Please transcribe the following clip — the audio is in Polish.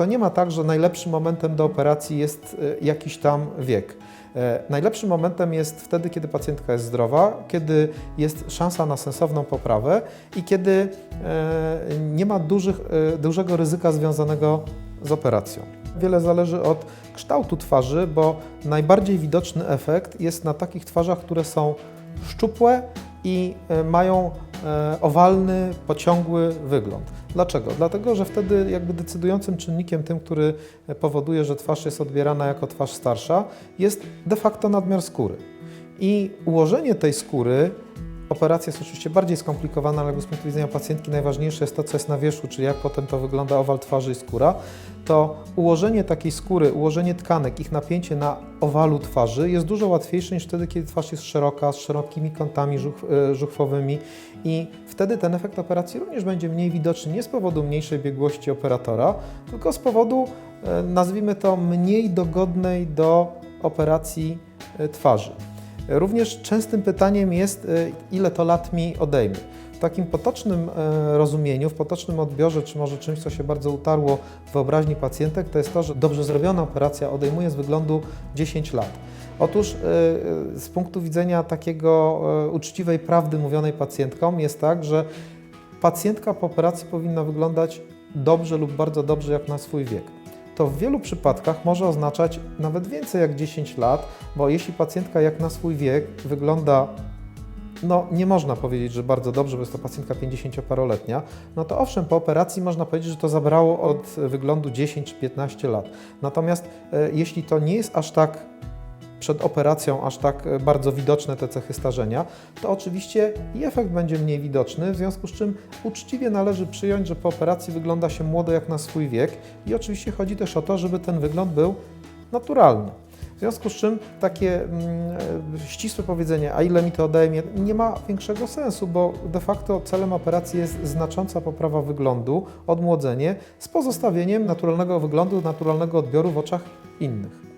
to nie ma tak, że najlepszym momentem do operacji jest e, jakiś tam wiek. E, Najlepszym momentem jest wtedy, kiedy pacjentka jest zdrowa, kiedy jest szansa na sensowną poprawę i kiedy e, nie ma dużych, dużego ryzyka związanego z operacją. Wiele zależy od kształtu twarzy, bo najbardziej widoczny efekt jest na takich twarzach, które są szczupłe i mają owalny, pociągły wygląd. Dlaczego? Dlatego, że wtedy jakby decydującym czynnikiem tym, który powoduje, że twarz jest odbierana jako twarz starsza, jest de facto nadmiar skóry. I ułożenie tej skóry, operacja jest oczywiście bardziej skomplikowana, ale z punktu widzenia pacjentki najważniejsze jest to, co jest na wierzchu, czyli jak potem to wygląda owal twarzy i skóra, to ułożenie takiej skóry, ułożenie tkanek, ich napięcie na owalu twarzy jest dużo łatwiejsze niż wtedy, kiedy twarz jest szeroka, z szerokimi kątami żuch, e, żuchwowymi i wtedy ten efekt operacji również będzie mniej widoczny nie z powodu mniejszej biegłości operatora, tylko z powodu, e, nazwijmy to, mniej dogodnej do operacji e, twarzy. Również częstym pytaniem jest, e, ile to lat mi odejmie. W takim potocznym e, rozumieniu, w potocznym odbiorze, czy może czymś, co się bardzo utarło w wyobraźni pacjentek, to jest to, że dobrze zrobiona operacja odejmuje z wyglądu 10 lat. Otóż e, z punktu widzenia takiego uczciwej prawdy mówionej pacjentkom jest tak, że pacjentka po operacji powinna wyglądać dobrze lub bardzo dobrze jak na swój wiek to w wielu przypadkach może oznaczać nawet więcej jak 10 lat, bo jeśli pacjentka jak na swój wiek wygląda, no nie można powiedzieć, że bardzo dobrze, bo jest to pacjentka 50-paroletnia, no to owszem, po operacji można powiedzieć, że to zabrało od wyglądu 10 czy 15 lat. Natomiast e, jeśli to nie jest aż tak przed operacją aż tak e, bardzo widoczne te cechy starzenia, to oczywiście i efekt będzie mniej widoczny, w związku z czym uczciwie należy przyjąć, że po operacji wygląda się młodo jak na swój wiek i oczywiście chodzi też o to, żeby ten wygląd był naturalny. W związku z czym takie mm, e, ścisłe powiedzenie, a ile mi to odejmie, nie ma większego sensu, bo de facto celem operacji jest znacząca poprawa wyglądu, odmłodzenie z pozostawieniem naturalnego wyglądu, naturalnego odbioru w oczach innych.